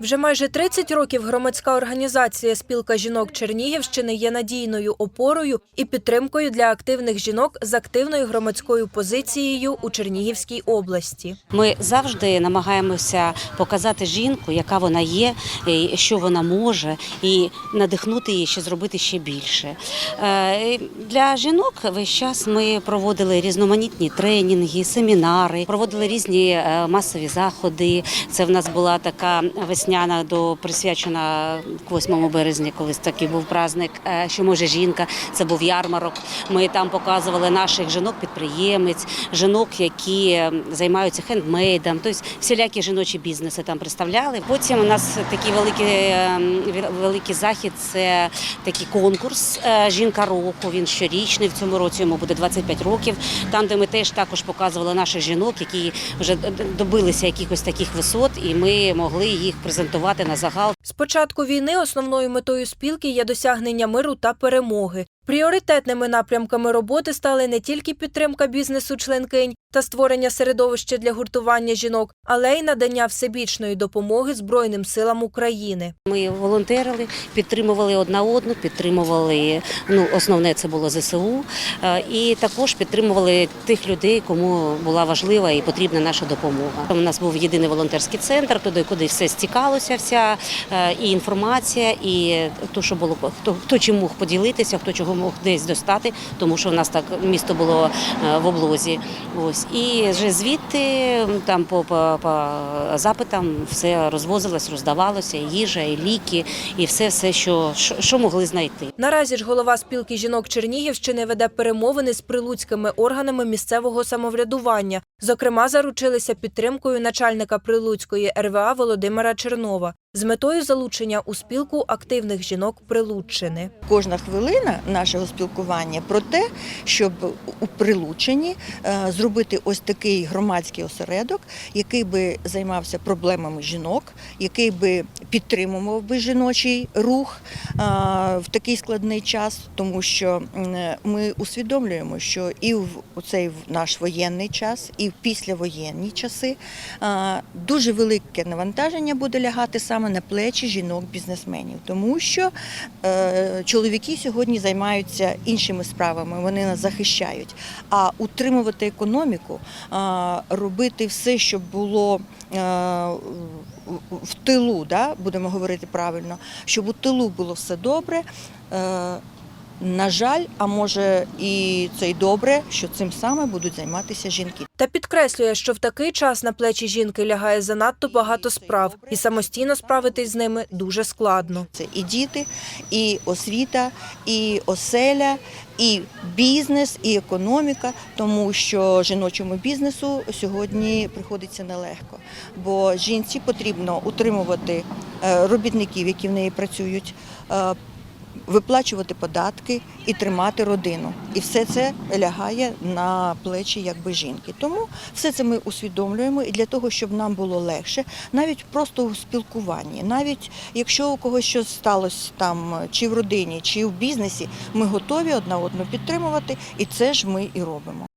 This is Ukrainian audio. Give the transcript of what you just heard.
Вже майже 30 років громадська організація Спілка жінок Чернігівщини є надійною опорою і підтримкою для активних жінок з активною громадською позицією у Чернігівській області. Ми завжди намагаємося показати жінку, яка вона є, що вона може, і надихнути її ще зробити ще більше. Е, Для жінок весь час ми проводили різноманітні тренінги, семінари, проводили різні е, масові заходи. Це в нас була така весняна до присвячена 8 березня, колись такий був праздник, е, що може жінка. Це був ярмарок. Ми там показували наших жінок-підприємець, жінок, які займаються хендмейдом, тобто всілякі жіночі бізнеси там представляли. Потім у нас такий великий, е, великий захід це такий конкурс е, Жінка року. Він щорічний. В цьому році йому буде 25 років. Там, де ми теж також показували наших жінок, які вже добилися якихось таких висот, і ми могли їх презентувати на загал. З початку війни основною метою спілки є досягнення миру та перемоги. Пріоритетними напрямками роботи стали не тільки підтримка бізнесу членкинь та створення середовища для гуртування жінок, але й надання всебічної допомоги Збройним силам України. Ми волонтерили, підтримували одна одну, підтримували ну основне це було ЗСУ, е, і також підтримували тих людей, кому була важлива і потрібна наша допомога. У нас був єдиний волонтерський центр, туди куди все стікалося, вся е, і інформація, і то, що було хто хто чим мог поділитися, хто чого мог десь достати, тому що в нас так місто було е, в облозі. Ось і вже звідти там по, по, по запитам все розвозилось, роздавалося, їжа, і ліки, і все, все, що, що могли знайти. Наразі ж голова спілки жінок Чернігівщини веде перемовини з прилуцькими органами місцевого самоврядування. Зокрема, заручилися підтримкою начальника Прилуцької РВА Володимира Чернова з метою залучення у спілку активних жінок Прилуччини. Кожна хвилина нашого спілкування про те, щоб у Прилуччині е, зробити ось такий громадський осередок, який би займався проблемами жінок, який би підтримував би жіночий рух е, в такий складний час, тому що ми усвідомлюємо, що і в цей наш воєнний час, і в післявоєнні часи е, дуже велике навантаження буде лягати саме на плечі жінок-бізнесменів, тому що е, чоловіки сьогодні займаються іншими справами, вони нас захищають. А утримувати економіку, е, робити все, щоб було е, в- тилу, да, будемо говорити правильно, щоб у тилу було все добре. Е, на жаль, а може і це й добре, що цим саме будуть займатися жінки. Та підкреслює, що в такий час на плечі жінки лягає занадто багато справ, і самостійно справитись з ними дуже складно. Це і діти, і освіта, і оселя, і бізнес, і економіка, тому що жіночому бізнесу сьогодні приходиться нелегко. Бо жінці потрібно утримувати е, робітників, які в неї працюють. Виплачувати податки і тримати родину, і все це лягає на плечі якби жінки. Тому все це ми усвідомлюємо, і для того, щоб нам було легше, навіть просто у спілкуванні, навіть якщо у когось щось сталося там чи в родині, чи в бізнесі, ми готові одна одну підтримувати, і це ж ми і робимо.